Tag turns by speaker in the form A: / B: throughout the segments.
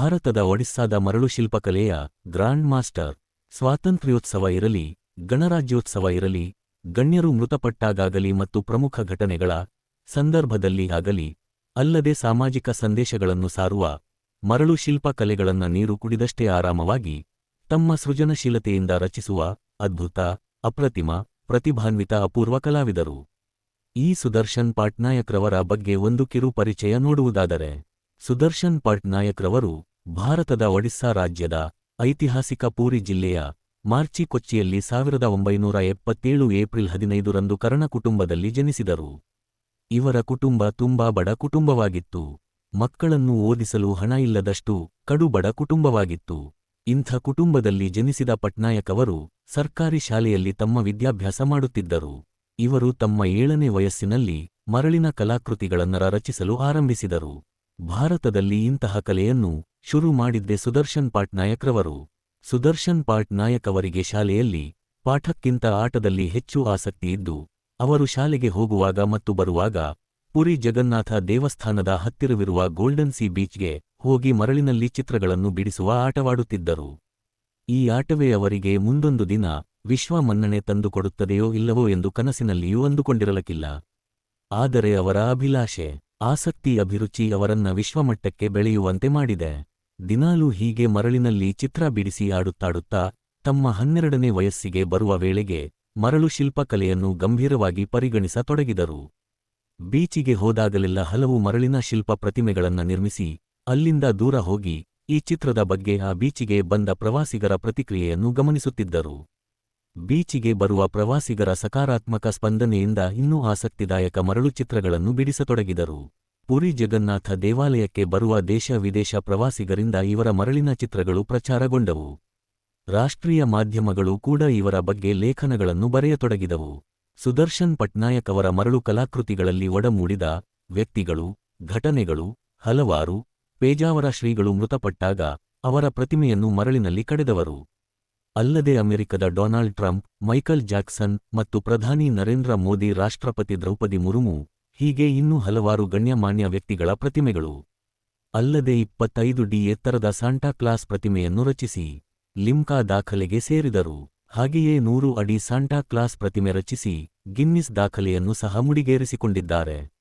A: ಭಾರತದ ಒಡಿಸ್ಸಾದ ಮರಳು ಶಿಲ್ಪಕಲೆಯ grand master. ಸ್ವಾತಂತ್ರ್ಯೋತ್ಸವ ಇರಲಿ, ಗಣರಾಜ್ಯೋತ್ಸವ ಇರಲಿ, ಗಣ್ಯರು ಮೃತಪಟ್ಟಾಗಲಿ ಮತ್ತು ಪ್ರಮುಖ ಘಟನೆಗಳ ಸಂದರ್ಭದಲ್ಲಿ ಆಗಲಿ, ಅಲ್ಲದೆ ಸಾಮಾಜಿಕ ಸಂದೇಶಗಳನ್ನು ಸಾರುವ ಮರಳು ಶಿಲ್ಪಕಲೆಗಳನ್ನು ನೀರು ಕುಡಿದಷ್ಟೇ ಆರಾಮವಾಗಿ ತಮ್ಮ ಸೃಜನಶೀಲತೆಯಿಂದ ರಚಿಸುವ ಅದ್ಭುತ, ಅಪ್ರತಿಮ, ಪ್ರತಿಭಾನ್ವಿತ ಅಪೂರ್ವ ಕಲಾವಿದರು. ಈ ಸುದರ್ಶನ್ ಪಾಟ್ನಾಯಕ್ರವರ ಬಗ್ಗೆ ಒಂದು ಕಿರು ಪರಿಚಯ ನೋಡುವುದಾದರೆ, ಸುದರ್ಶನ್ ಪಟ್ನಾಯಕ್ರವರು ಭಾರತದ ಒಡಿಸ್ಸಾ ರಾಜ್ಯದ ಐತಿಹಾಸಿಕ ಪೂರಿ ಜಿಲ್ಲೆಯ ಮಾರ್ಚಿ ಕೊಚ್ಚಿಯಲ್ಲಿ ಸಾವಿರದ ಒಂಬೈನೂರ ಎಪ್ಪತ್ತೇಳು ಏಪ್ರಿಲ್ ಹದಿನೈದರಂದು ಕರ್ಣ ಕುಟುಂಬದಲ್ಲಿ ಜನಿಸಿದರು. ಇವರ ಕುಟುಂಬ ತುಂಬಾ ಬಡ ಕುಟುಂಬವಾಗಿತ್ತು. ಮಕ್ಕಳನ್ನು ಓದಿಸಲು ಹಣ ಇಲ್ಲದಷ್ಟು ಕಡುಬಡ ಕುಟುಂಬವಾಗಿತ್ತು. ಇಂಥ ಕುಟುಂಬದಲ್ಲಿ ಜನಿಸಿದ ಪಟ್ನಾಯಕ್ ಅವರು ಸರ್ಕಾರಿ ಶಾಲೆಯಲ್ಲಿ ತಮ್ಮ ವಿದ್ಯಾಭ್ಯಾಸ ಮಾಡುತ್ತಿದ್ದರು. ಇವರು ತಮ್ಮ ಏಳನೇ ವಯಸ್ಸಿನಲ್ಲಿ ಮರಳಿನ ಕಲಾಕೃತಿಗಳನ್ನರ ರಚಿಸಲು ಆರಂಭಿಸಿದರು. ಭಾರತದಲ್ಲಿ ಇಂತಹ ಕಲೆಯನ್ನು ಶುರು ಮಾಡಿದ್ದೆ ಸುದರ್ಶನ್ ಪಾಟ್ನಾಯಕ್ರವರು ಸುದರ್ಶನ್ ಪಾಟ್ನಾಯಕ್ ಅವರಿಗೆ ಶಾಲೆಯಲ್ಲಿ ಪಾಠಕ್ಕಿಂತ ಆಟದಲ್ಲಿ ಹೆಚ್ಚು ಆಸಕ್ತಿ ಇದ್ದು, ಅವರು ಶಾಲೆಗೆ ಹೋಗುವಾಗ ಮತ್ತು ಬರುವಾಗ ಪುರಿ ಜಗನ್ನಾಥ ದೇವಸ್ಥಾನದ ಹತ್ತಿರವಿರುವ ಗೋಲ್ಡನ್ ಸಿ ಬೀಚ್ಗೆ ಹೋಗಿ ಮರಳಿನಲ್ಲಿ ಚಿತ್ರಗಳನ್ನು ಬಿಡಿಸುವ ಆಟವಾಡುತ್ತಿದ್ದರು. ಈ ಆಟವೇ ಅವರಿಗೆ ಮುಂದೊಂದು ದಿನ ವಿಶ್ವ ಮನ್ನಣೆ ತಂದುಕೊಡುತ್ತದೆಯೋ ಇಲ್ಲವೋ ಎಂದು ಕನಸಿನಲ್ಲಿಯೂ ಅಂದುಕೊಂಡಿರಲಕ್ಕಿಲ್ಲ. ಆದರೆ ಅವರ ಅಭಿಲಾಷೆ, ಆಸಕ್ತಿ, ಅಭಿರುಚಿ ಅವರನ್ನ ವಿಶ್ವಮಟ್ಟಕ್ಕೆ ಬೆಳೆಯುವಂತೆ ಮಾಡಿದೆ. ದಿನಾಲೂ ಹೀಗೆ ಮರಳಿನಲ್ಲಿ ಚಿತ್ರ ಬಿಡಿಸಿ ಆಡುತ್ತಾಡುತ್ತಾ, ತಮ್ಮ ಹನ್ನೆರಡನೇ ವಯಸ್ಸಿಗೆ ಬರುವ ವೇಳೆಗೆ ಮರಳು ಶಿಲ್ಪಕಲೆಯನ್ನು ಗಂಭೀರವಾಗಿ ಪರಿಗಣಿಸತೊಡಗಿದರು. ಬೀಚಿಗೆ ಹೋದಾಗಲೆಲ್ಲ ಹಲವು ಮರಳಿನ ಶಿಲ್ಪ ಪ್ರತಿಮೆಗಳನ್ನು ನಿರ್ಮಿಸಿ, ಅಲ್ಲಿಂದ ದೂರ ಹೋಗಿ ಈ ಚಿತ್ರದ ಬಗ್ಗೆ ಆ ಬೀಚಿಗೆ ಬಂದ ಪ್ರವಾಸಿಗರ ಪ್ರತಿಕ್ರಿಯೆಯನ್ನು ಗಮನಿಸುತ್ತಿದ್ದರು. ಬೀಚಿಗೆ ಬರುವ ಪ್ರವಾಸಿಗರ ಸಕಾರಾತ್ಮಕ ಸ್ಪಂದನೆಯಿಂದ ಇನ್ನೂ ಆಸಕ್ತಿದಾಯಕ ಮರಳು ಚಿತ್ರಗಳನ್ನು ಬಿಡಿಸತೊಡಗಿದರು. ಪುರಿ ಜಗನ್ನಾಥ ದೇವಾಲಯಕ್ಕೆ ಬರುವ ದೇಶ ವಿದೇಶ ಪ್ರವಾಸಿಗರಿಂದ ಇವರ ಮರಳಿನ ಚಿತ್ರಗಳು ಪ್ರಚಾರಗೊಂಡವು. ರಾಷ್ಟ್ರೀಯ ಮಾಧ್ಯಮಗಳು ಕೂಡ ಇವರ ಬಗ್ಗೆ ಲೇಖನಗಳನ್ನು ಬರೆಯತೊಡಗಿದವು. ಸುದರ್ಶನ್ ಪಟ್ನಾಯಕ್ ಅವರ ಮರಳು ಕಲಾಕೃತಿಗಳಲ್ಲಿ ಒಡಮೂಡಿದ ವ್ಯಕ್ತಿಗಳು, ಘಟನೆಗಳು, ಹಲವಾರು ಪೇಜಾವರ ಶ್ರೀಗಳು ಮೃತಪಟ್ಟಾಗ ಅವರ ಪ್ರತಿಮೆಯನ್ನು ಮರಳಿನಲ್ಲಿ ಕಡೆದವರು. ಅಲ್ಲದೆ ಅಮೆರಿಕದ ಡೊನಾಲ್ಡ್ ಟ್ರಂಪ್, ಮೈಕಲ್ ಜಾಕ್ಸನ್ ಮತ್ತು ಪ್ರಧಾನಿ ನರೇಂದ್ರ ಮೋದಿ ರಾಷ್ಟ್ರಪತಿ ದ್ರೌಪದಿ ಮುರ್ಮು ಹೀಗೆ ಇನ್ನೂ ಹಲವಾರು ಗಣ್ಯಮಾನ್ಯ ವ್ಯಕ್ತಿಗಳ ಪ್ರತಿಮೆಗಳು. ಅಲ್ಲದೆ ಇಪ್ಪತ್ತೈದು ಡಿ ಎತ್ತರದ ಸಾಂಟಾಕ್ಲಾಸ್ ಪ್ರತಿಮೆಯನ್ನು ರಚಿಸಿ, ಲಿಮ್ಕಾ ದಾಖಲೆಗೆ ಸೇರಿದರು. ಹಾಗೆಯೇ ನೂರು ಅಡಿ ಸಾಂಟಾಕ್ಲಾಸ್ ಪ್ರತಿಮೆ ರಚಿಸಿ, ಗಿನ್ನಿಸ್ ದಾಖಲೆಯನ್ನು ಸಹ ಮುಡಿಗೇರಿಸಿಕೊಂಡಿದ್ದಾರೆ.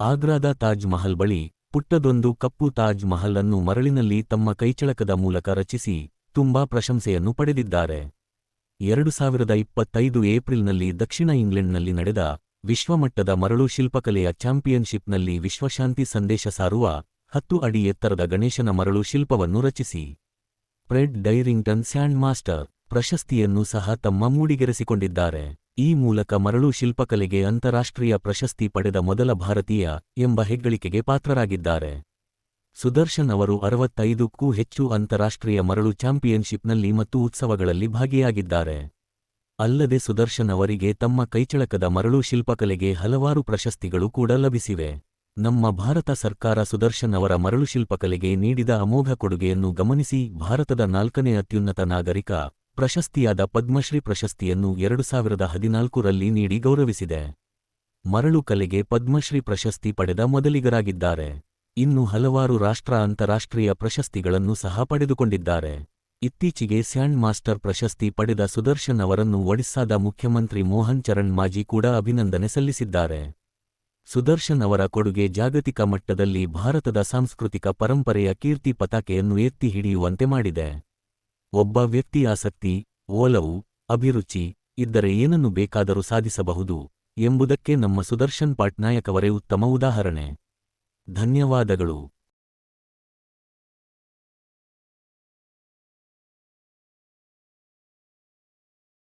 A: ಆಗ್ರಾದ ತಾಜ್ ಮಹಲ್ ಬಳಿ ಪುಟ್ಟದೊಂದು ಕಪ್ಪು ತಾಜ್ ಮಹಲ್ ಅನ್ನು ಮರಳಿನಲ್ಲಿ ತಮ್ಮ ಕೈಚಳಕದ ಮೂಲಕ ರಚಿಸಿ, ತುಂಬಾ ಪ್ರಶಂಸೆಯನ್ನು ಪಡೆದಿದ್ದಾರೆ. ಎರಡು ಸಾವಿರದ ಇಪ್ಪತ್ತೈದು ಏಪ್ರಿಲ್ನಲ್ಲಿ ದಕ್ಷಿಣ ಇಂಗ್ಲೆಂಡ್ನಲ್ಲಿ ನಡೆದ ವಿಶ್ವಮಟ್ಟದ ಮರಳು ಶಿಲ್ಪಕಲೆಯ ಚಾಂಪಿಯನ್ಶಿಪ್ನಲ್ಲಿ ವಿಶ್ವಶಾಂತಿ ಸಂದೇಶ ಸಾರುವ ಹತ್ತು ಅಡಿ ಎತ್ತರದ ಗಣೇಶನ ಮರಳು ಶಿಲ್ಪವನ್ನು ರಚಿಸಿ. ಫ್ರೆಡ್ ಡೈರಿಂಗ್ಟನ್ ಸ್ಯಾಂಡ್ ಮಾಸ್ಟರ್ ಪ್ರಶಸ್ತಿಯನ್ನು ಸಹ ತಮ್ಮ ಮೂಡಿಗೆರೆಸಿಕೊಂಡಿದ್ದಾರೆ. ಈ ಮೂಲಕ ಮರಳು ಶಿಲ್ಪಕಲೆಗೆ ಅಂತಾರಾಷ್ಟ್ರೀಯ ಪ್ರಶಸ್ತಿ ಪಡೆದ ಮೊದಲ ಭಾರತೀಯ ಎಂಬ ಹೆಗ್ಗಳಿಕೆಗೆ ಪಾತ್ರರಾಗಿದ್ದಾರೆ. ಸುದರ್ಶನ್ ಅವರು ಅರವತ್ತೈದಕ್ಕೂ ಹೆಚ್ಚು ಅಂತಾರಾಷ್ಟ್ರೀಯ ಮರಳು ಚಾಂಪಿಯನ್ಶಿಪ್ನಲ್ಲಿ ಮತ್ತು ಉತ್ಸವಗಳಲ್ಲಿ ಭಾಗಿಯಾಗಿದ್ದಾರೆ. ಅಲ್ಲದೆ ಸುದರ್ಶನ್ ಅವರಿಗೆ ತಮ್ಮ ಕೈಚಳಕದ ಮರಳು ಶಿಲ್ಪಕಲೆಗೆ ಹಲವಾರು ಪ್ರಶಸ್ತಿಗಳು ಕೂಡ ಲಭಿಸಿವೆ. ನಮ್ಮ ಭಾರತ ಸರ್ಕಾರ ಸುದರ್ಶನ್ ಅವರ ಮರಳು ಶಿಲ್ಪಕಲೆಗೆ ನೀಡಿದ ಅಮೋಘ ಕೊಡುಗೆಯನ್ನು ಗಮನಿಸಿ ಭಾರತದ ನಾಲ್ಕನೇ ಅತ್ಯುನ್ನತ ನಾಗರಿಕ, ಪ್ರಶಸ್ತಿಯಾದ ಪದ್ಮಶ್ರೀ ಪ್ರಶಸ್ತಿಯನ್ನು ಎರಡು ಸಾವಿರದ ಹದಿನಾಲ್ಕರಲ್ಲಿ ನೀಡಿ ಗೌರವಿಸಿದೆ. ಮರಳು ಕಲೆಗೆ ಪದ್ಮಶ್ರೀ ಪ್ರಶಸ್ತಿ ಪಡೆದ ಮೊದಲಿಗರಾಗಿದ್ದಾರೆ. ಇನ್ನು ಹಲವಾರು ರಾಷ್ಟ್ರ ಅಂತಾರಾಷ್ಟ್ರೀಯ ಪ್ರಶಸ್ತಿಗಳನ್ನು ಸಹ ಪಡೆದುಕೊಂಡಿದ್ದಾರೆ. ಇತ್ತೀಚೆಗೆ ಸ್ಯಾಂಡ್ ಮಾಸ್ಟರ್ ಪ್ರಶಸ್ತಿ ಪಡೆದ ಸುದರ್ಶನ್ ಅವರನ್ನು ಒಡಿಸ್ಸಾದ ಮುಖ್ಯಮಂತ್ರಿ ಮೋಹನ್ ಚರಣ್ ಮಾಜಿ ಕೂಡ ಅಭಿನಂದನೆ ಸಲ್ಲಿಸಿದ್ದಾರೆ. ಸುದರ್ಶನ್ ಅವರ ಕೊಡುಗೆ ಜಾಗತಿಕ ಮಟ್ಟದಲ್ಲಿ ಭಾರತದ ಸಾಂಸ್ಕೃತಿಕ ಪರಂಪರೆಯ ಕೀರ್ತಿ ಪತಾಕೆಯನ್ನು ಎತ್ತಿ ಹಿಡಿಯುವಂತೆ ಮಾಡಿದೆ. ಒಬ್ಬ ವ್ಯಕ್ತಿ ಆಸಕ್ತಿ ಓಲವು ಅಭಿರುಚಿ ಇದ್ದರೆ ಏನನ್ನು ಬೇಕಾದರೂ ಸಾಧಿಸಬಹುದು ಎಂಬುದಕ್ಕೆ ನಮ್ಮ ಸುದರ್ಶನ್ ಪಟ್ನಾಯಕ್ ಉತ್ತಮ ಉದಾಹರಣೆ. ಧನ್ಯವಾದಗಳು.